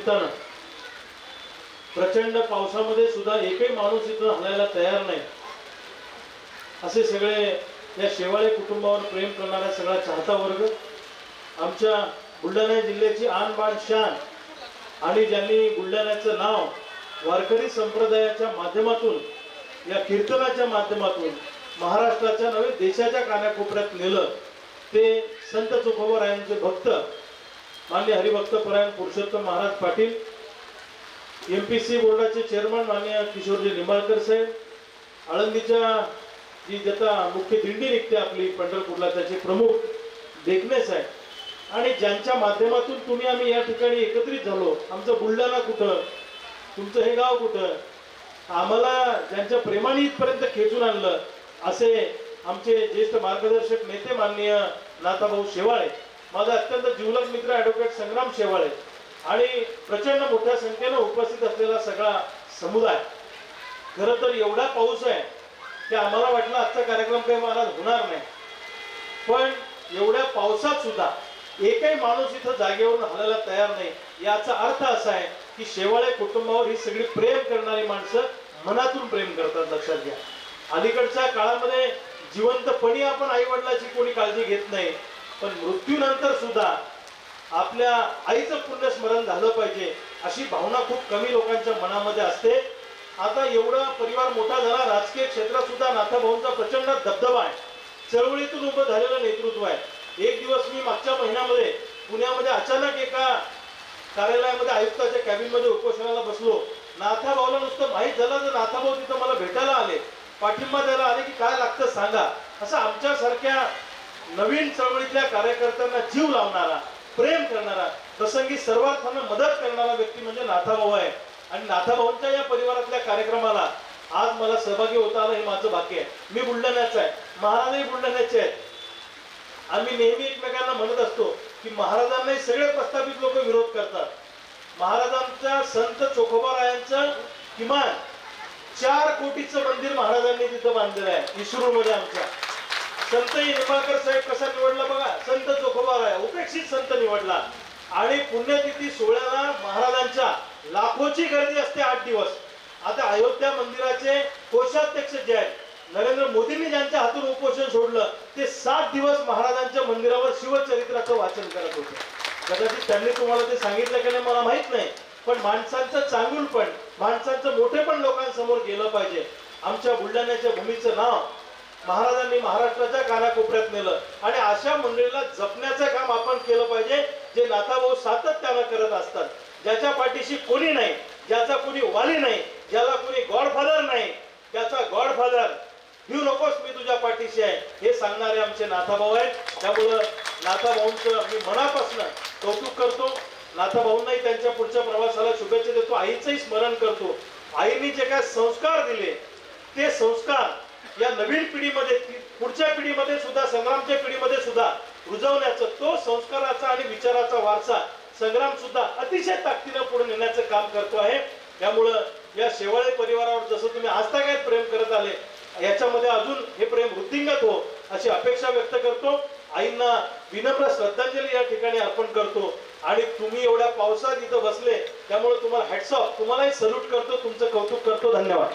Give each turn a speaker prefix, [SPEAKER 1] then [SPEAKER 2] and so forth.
[SPEAKER 1] निमित्तानं प्रचंड पावसामध्ये सुद्धा एकही माणूस इथं हलायला तयार नाही. असे सगळे या शेवाळे कुटुंबावर प्रेम करणारा सगळा चाहता वर्ग आमच्या बुलढाणा जिल्ह्याची आनबाण शान आणि ज्यांनी बुलढाण्याचं नाव वारकरी संप्रदायाच्या माध्यमातून या कीर्तनाच्या माध्यमातून महाराष्ट्राच्या नव्हे देशाच्या कानाकोपऱ्यात नेलं ते संत तुकोबरायांचे भक्त मान्य हरिभक्त परायण Purushottam Maharaj Patil M P C बोर्डाचे चेअरमन मान्य किशोरजी निंबाळकर साहेब आळंदीच्या जी जता मुख्य दिंडी निघते आपली पंढरपूरला त्याचे प्रमुख देखणे साहेब. आणि ज्यांच्या माध्यमातून तुम्ही आम्ही या ठिकाणी एकत्रित झालो आमचं बुलढाणा कुठं तुमचं हे गाव कुठं आम्हाला ज्यांच्या प्रेमाने इथपर्यंत खेचून आणलं असे आमचे ज्येष्ठ मार्गदर्शक नेते माननीय नाथाभाऊ शेवाळे माझा अत्यंत जीवलग मित्र ॲडव्होकेट संग्राम शेवाळे आणि प्रचंड मोठ्या संख्येनं उपस्थित असलेला सगळा समुदाय. खरं तर एवढा पाऊस आहे की आम्हाला वाटलं आजचा कार्यक्रम काही महाराज होणार नाही. पण एवढ्या पावसात सुद्धा एकही माणूस इथं जागेवरून हलायला तयार नाही. याचा अर्थ असा आहे की शेवाळे कुटुंबावर ही सगळी प्रेम करणारी माणसं मनातून प्रेम करतात लक्षात घ्या. अलीकडच्या काळामध्ये जिवंतपणी आपण आई वडिलाची कोणी काळजी घेत नाही. पण मृत्यूनंतर सुद्धा आपल्या आईचं पुण्यस्मरण झालं पाहिजे अशी भावना खूप कमी लोकांच्या मनामध्ये असते. आता एवढा परिवार मोठा झाला राजकीय क्षेत्रात सुद्धा नाथाभाऊंचा प्रचंड दबदबा आहे. चळवळीतून उभं झालेलं नेतृत्व आहे. एक दिवस मी मागच्या महिन्यामध्ये पुण्यामध्ये अचानक एका कार्यालयामध्ये आयुक्ताच्या कॅबिनमध्ये उपोषणाला बसलो. नाथाभाऊला नुसतं माहीत झालं तर नाथाभाऊ तिथं मला भेटायला आले. पाठिंबा द्यायला आले की काय लागतं सांगा. असं आमच्यासारख्या नवीन चळवळीतल्या कार्यकर्त्यांना जीव लावणारा प्रेम करणारा प्रसंगी सर्वार्थांना मदत करणारा व्यक्ती म्हणजे नाथाभाऊ आहे. आणि नाथाभाऊंच्या या परिवारातल्या कार्यक्रमाला आज मला सहभागी होता आलं हे माझं भाग्य आहे. मी बुलढाण्याचा आहे. महाराजही बुलढाण्याचे आहेत. आम्ही नेहमी एकमेकांना म्हणत असतो की महाराजांनाही सगळे प्रस्थापित लोक विरोध करतात. महाराजांच्या संत चोखोबारायांचं किमान चार कोटीचं मंदिर महाराजांनी तिथं बांधलेलं आहे इस्रो मध्ये आमच्या. संत निंबाळकर साहेब कसा निवडला बघा संत जोखोबा आहे उपेक्षित संत निवडला. आणि पुण्यतिथी सोहळ्याला महाराजांच्या लाखोची गर्दी असते आठ दिवस. आता अयोध्या मंदिराचे कोषाध्यक्ष जे आहेत नरेंद्र मोदींनी ज्यांच्या हातून उपोषण सोडलं ते सात दिवस महाराजांच्या मंदिरावर शिवचरित्राचं वाचन करत होते. कदाचित त्यांनी तुम्हाला ते सांगितलं की नाही मला माहीत नाही. पण माणसांचं चांगूल पण माणसांचं मोठे पण लोकांसमोर गेलं पाहिजे. आमच्या बुलढाण्याच्या भूमीचं नाव महाराजांनी महाराष्ट्राच्या कानाकोपऱ्यात नेलं. आणि अशा मंडळीला जपण्याचं काम आपण केलं पाहिजे जे नाथाभाऊ सातत्यानं करत असतात. ज्याच्या पाठीशी कोणी नाही ज्याचा कोणी वाली नाही ज्याला कोणी गॉडफादर नाही त्याचा गॉडफादर घेऊ नकोस मी तुझ्या पाठीशी आहे. हे सांगणारे आमचे नाथाभाऊ आहेत. त्यामुळं नाथाभाऊंचं मी मनापासून कौतुक करतो. नाथाभाऊंनाही त्यांच्या पुढच्या प्रवासाला शुभेच्छा देतो. आईचंही स्मरण करतो. आईने जे काय संस्कार दिले ते संस्कार या नवीन पिढीमध्ये पुढच्या पिढीमध्ये सुद्धा संग्रामच्या पिढीमध्ये सुद्धा रुजवण्याचं तो संस्काराचा आणि विचाराचा वारसा संग्राम सुद्धा अतिशय ताकदीनं पुढे नेण्याचं काम करतो आहे. त्यामुळं या शेवाळे परिवारावर जसं तुम्ही आजतागायत प्रेम करत आले याच्यामध्ये अजून हे प्रेम वृद्धिंगत हो अशी अपेक्षा व्यक्त करतो. आईंना विनम्र श्रद्धांजली या ठिकाणी अर्पण करतो. आणि तुम्ही एवढ्या पावसात इथं बसले त्यामुळे तुम्हाला हॅट्सऑफ तुम्हालाही सल्यूट करतो तुमचं कौतुक करतो. धन्यवाद.